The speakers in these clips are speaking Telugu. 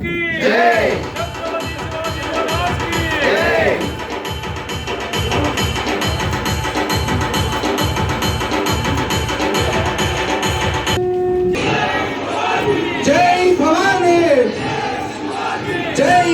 జై భవానీ జై భవానీ జై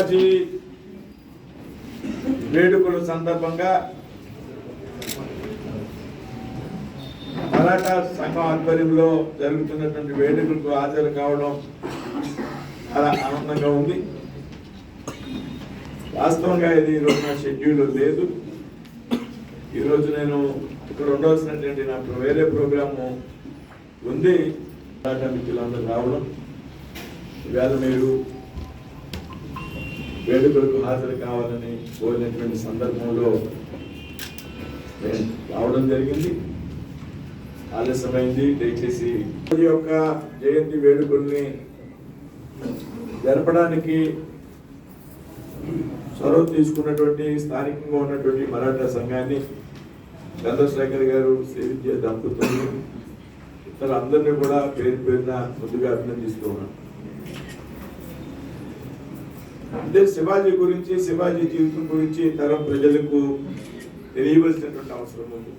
శివాజీ వేడుకల సందర్భంగా మరాఠా సంఘం ఆధ్వర్యంలో జరుగుతున్నటువంటి వేడుకలకు హాజరు కావడం చాలా ఆనందంగా ఉంది. వాస్తవంగా ఇది ఈరోజు నా షెడ్యూల్ లేదు. ఈరోజు నేను ఇక్కడ ఉండవలసినటువంటి నాకు వేరే ప్రోగ్రాము ఉంది. మరాఠా మిత్రులందరూ రావడం. ఇవాళ మీరు వేడుకలకు హాజరు కావాలని కోరినటువంటి సందర్భంలో నేను రావడం జరిగింది. ఆలస్యమైంది. దయచేసి ఈ యొక్క జయంతి వేడుకల్ని జరపడానికి చొరవ తీసుకున్నటువంటి స్థానికంగా ఉన్నటువంటి మరాఠా సంఘాన్ని చంద్రశేఖర్ గారు సేవించే దంపతులు ఇతర అందరినీ కూడా పేరు పేరున ముందుగా అభినందిస్తూ ఉన్నాను అంటే శివాజీ గురించి శివాజీ జీవితం గురించి తరం ప్రజలకు తెలియవలసినటువంటి అవసరం ఉంది.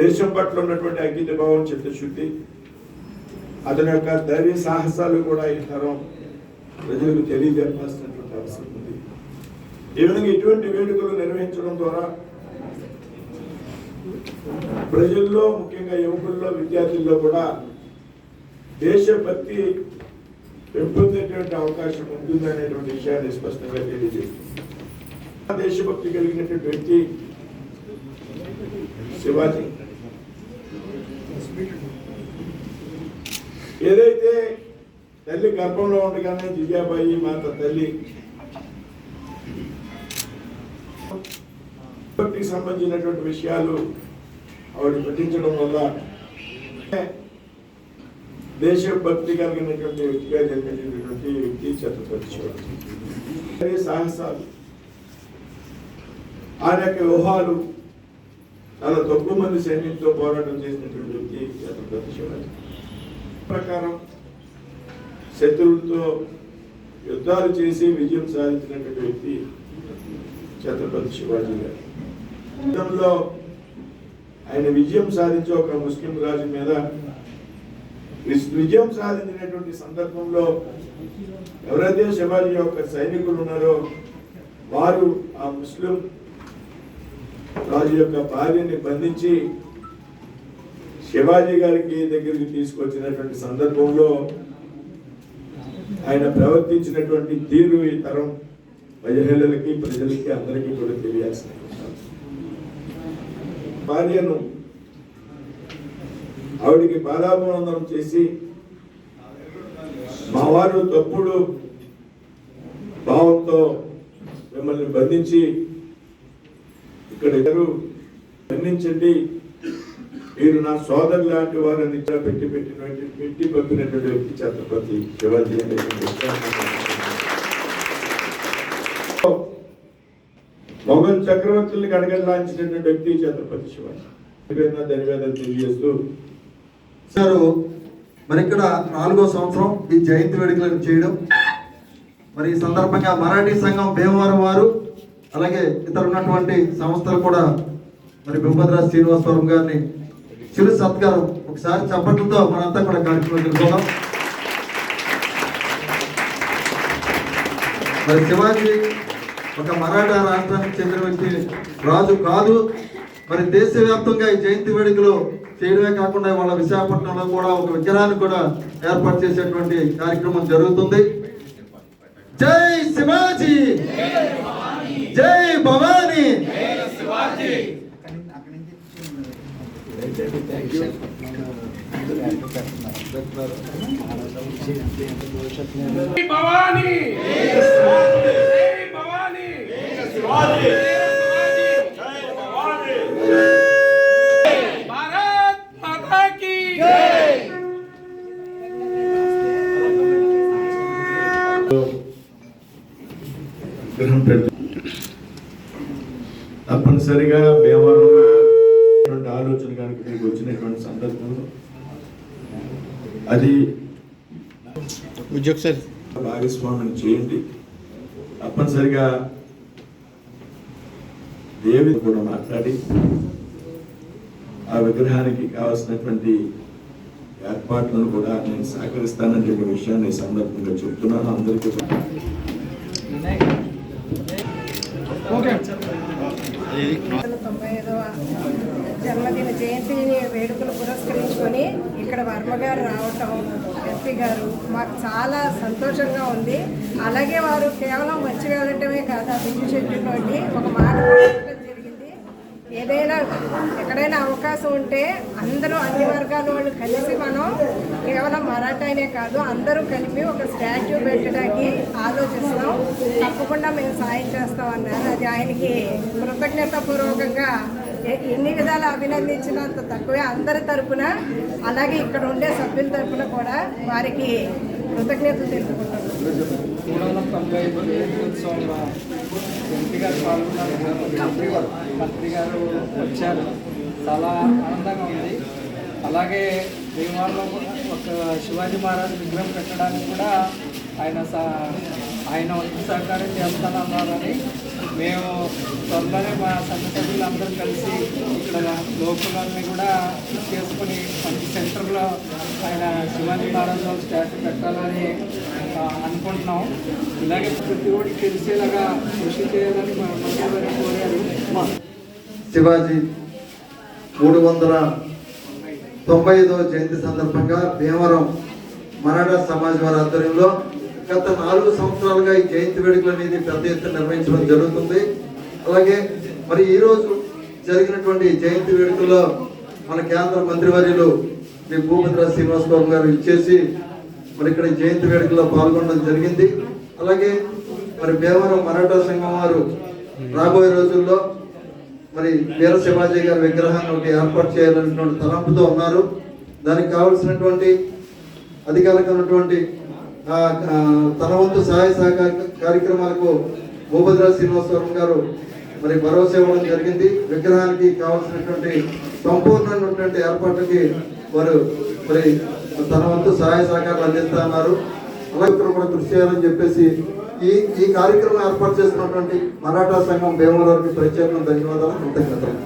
దేశం పట్ల ఉన్నటువంటి అంకిత భావం చిత్తశుద్ధి. అతని యొక్క ధైర్య సాహసాలు కూడా ఈ తరం ప్రజలకు తెలియజెప్పాల్సినటువంటి అవసరం ఉంది. ఈ విధంగా ఇటువంటి వేడుకలు నిర్వహించడం ద్వారా ప్రజల్లో ముఖ్యంగా యువకుల్లో విద్యార్థుల్లో కూడా దేశభక్తి పెంపొందేటువంటి అవకాశం ఉంటుంది అనేటువంటి విషయాన్ని స్పష్టంగా తెలియజేస్తుంది. దేశభక్తి కలిగినటువంటి వ్యక్తి శివాజీ. ఏదైతే తల్లి గర్భంలో ఉండగానే దివ్యాబాయి మాత తల్లి భక్తికి సంబంధించినటువంటి విషయాలు ఆవిడ పఠించడం వల్ల దేశభక్తి కలిగినటువంటి వ్యక్తిగా జరిగినటువంటి వ్యక్తి చెత్తపరిచేవాడు సాహసాలు. ఆయన యొక్క వ్యూహాలు చాలా తక్కువ మంది సైన్యంతో పోరాటం చేసినటువంటి వ్యక్తి చెత్తపరిచేవాడు ప్రకారం శత్రువులతో యుద్ధాలు చేసి విజయం సాధించినటువంటి వ్యక్తి ఛత్రపతి శివాజీ గారు. యుద్ధంలో ఆయన విజయం సాధించి ఒక ముస్లిం రాజు మీద విజయం సాధించినటువంటి సందర్భంలో ఎవరైతే శివాజీ యొక్క సైనికులు ఉన్నారో వారు ఆ ముస్లిం రాజు యొక్క భార్యని బంధించి శివాజీ గారికి దగ్గరికి తీసుకొచ్చినటువంటి సందర్భంలో ఆయన ప్రవర్తించినటువంటి తీరు ఈ తరం మహిళలకి ప్రజలకి అందరికీ కూడా తెలియాల్సిన భార్యను ఆవిడికి బాధాభివందనం చేసి మా వారు తప్పుడు భావంతో మిమ్మల్ని బంధించి ఇక్కడ ఇద్దరు బంధించండి. మీరు నా సోదరు లాంటి వారిని పెట్టి పెట్టినటువంటి పెట్టి పంపినటువంటి వ్యక్తి ఛత్రపతి శివాజీ అనేటువంటి మొఘల్ చక్రవర్తుల్ని కడగడలాంచినటువంటి వ్యక్తి ఛత్రపతి శివాజీ. దాని ధన్యవాదాలు తెలియజేస్తూ సారు మరి ఇక్కడ నాలుగో సంవత్సరం ఈ జయంతి వేడుకలను చేయడం. మరి ఈ సందర్భంగా మరాఠీ సంఘం భీమవరం వారు అలాగే ఇతర ఉన్నటువంటి సంస్థలు కూడా మరి బింబద్రాజ్ శ్రీనివాసవరం గారిని చిరు సత్కారం ఒకసారి చప్పట్లతో మనంతా కూడా కార్యక్రమం తెలుసుకుందాం మరి శివాజీ ఒక మరాఠా రాష్ట్రానికి చెందిన వ్యక్తి రాజు కాదు. మరి దేశవ్యాప్తంగా ఈ జయంతి వేడుకలో చేయడమే కాకుండా వాళ్ళ విశాఖపట్నంలో కూడా ఒక విగ్రహాన్ని కూడా ఏర్పాటు చేసేటువంటి కార్యక్రమం జరుగుతుంది. జై శివాజీ! జై భవానీ! భవానీ! జై భవానీ విగ్రహం పెడుతూ తప్పనిసరిగా ఇటువంటి ఆలోచన కనుక మీకు వచ్చినటువంటి సందర్భంలో అది భాగస్వామ్యం చేయండి. తప్పనిసరిగా దేవి కూడా మాట్లాడి ఆ విగ్రహానికి కావాల్సినటువంటి ఏర్పాట్లను కూడా నేను సహకరిస్తానని చెప్పే విషయాన్ని సందర్భంగా చెప్తున్నాను. అందరికీ తొంభై ఐదవ జన్మదిన జయంతిని వేడుకలు పురస్కరించుకొని ఇక్కడ వర్మ గారు రావటం ఎంపీ గారు మాకు చాలా సంతోషంగా ఉంది. అలాగే వారు కేవలం మంచి వెళ్ళటమే కాదు ఆ బిజీ షెడ్యూల్లోని ఒక మాట ఏదైనా ఎక్కడైనా అవకాశం ఉంటే అందరూ అన్ని వర్గాల వాళ్ళు కలిసి మనం కేవలం మరాఠానే కాదు అందరూ కలిపి ఒక స్టాచ్యూ పెట్టడానికి ఆలోచిస్తాం. తప్పకుండా మేము సాయం చేస్తాం అన్నారు అది ఆయనకి కృతజ్ఞతాపూర్వకంగా ఎ- ఎన్ని విధాలు అభినందించినంత తక్కువే అందరి తరపున. అలాగే ఇక్కడ ఉండే సభ్యుల తరపున కూడా వారికి కృతజ్ఞతలు తెలుపుకుంటాం మూడు వందల తొంభై ఐదు జయంత్యోత్సవంలో ఎంపీ గారు పాల్గొన్నారు మంత్రి గారు మంత్రి గారు వచ్చారు. చాలా ఆనందంగా ఉంది. అలాగే భీమవరంలో కూడా ఒక శివాజీ మహారాజ్ విగ్రహం పెట్టడానికి కూడా ఆయన ఆయన సహకారం చేస్తానన్నారని మేము త్వరలోనే మా సంఘ సభ్యులందరూ కలిసి ఇక్కడ లోకలన్నీ కూడా చేసుకుని మంచి సెంటర్లో ఆయన శివాజీ మహారాజు స్టాచ్యూ పెట్టాలని అనుకుంటున్నాం. ఇలాగే ప్రతి ఒక్కటి తెలిసేలాగా కృషి చేయాలని మా మంత్రి కోరారు. శివాజీ మూడు వందల తొంభై ఐదవ జయంతి సందర్భంగా భీమవరం మరాఠా సమాజ్ వారి ఆధ్వర్యంలో గత నాలుగు సంవత్సరాలుగా ఈ జయంతి వేడుకలు అనేది పెద్ద ఎత్తున నిర్వహించడం జరుగుతుంది. అలాగే మరి ఈ రోజు జరిగినటువంటి జయంతి వేడుకల్లో మన కేంద్ర మంత్రివర్యులు శ్రీ భూపతిరాజు శ్రీనివాస్ బాబు గారు ఇచ్చేసి మరి ఇక్కడ జయంతి వేడుకల్లో పాల్గొనడం జరిగింది. అలాగే మరి భీమవరం మరాఠా సంఘం వారు రాబోయే రోజుల్లో మరి వీర శివాజీ గారి విగ్రహాన్ని ఒకటి ఏర్పాటు చేయాలనేటువంటి తలంపుతో ఉన్నారు. దానికి కావలసినటువంటి అధికారికమైనటువంటి ఉన్నటువంటి తన వంతు సహాయ సహకార కార్యక్రమాలకు భూభద్రా శ్రీనివాసవరం గారు మరి భరోసా ఇవ్వడం జరిగింది. విగ్రహానికి కావాల్సినటువంటి సంపూర్ణమైనటువంటి ఏర్పాట్లకి వారు మరి తన వంతు సహాయ సహకారాలు అందిస్తున్నారు అలాగే కూడా కృషి చేయాలని చెప్పేసి ఈ ఈ కార్యక్రమం ఏర్పాటు చేసినటువంటి మరాఠా సంఘం భీమవరానికి ప్రత్యేకంగా ధన్యవాదాలు. కృతజ్ఞతలు.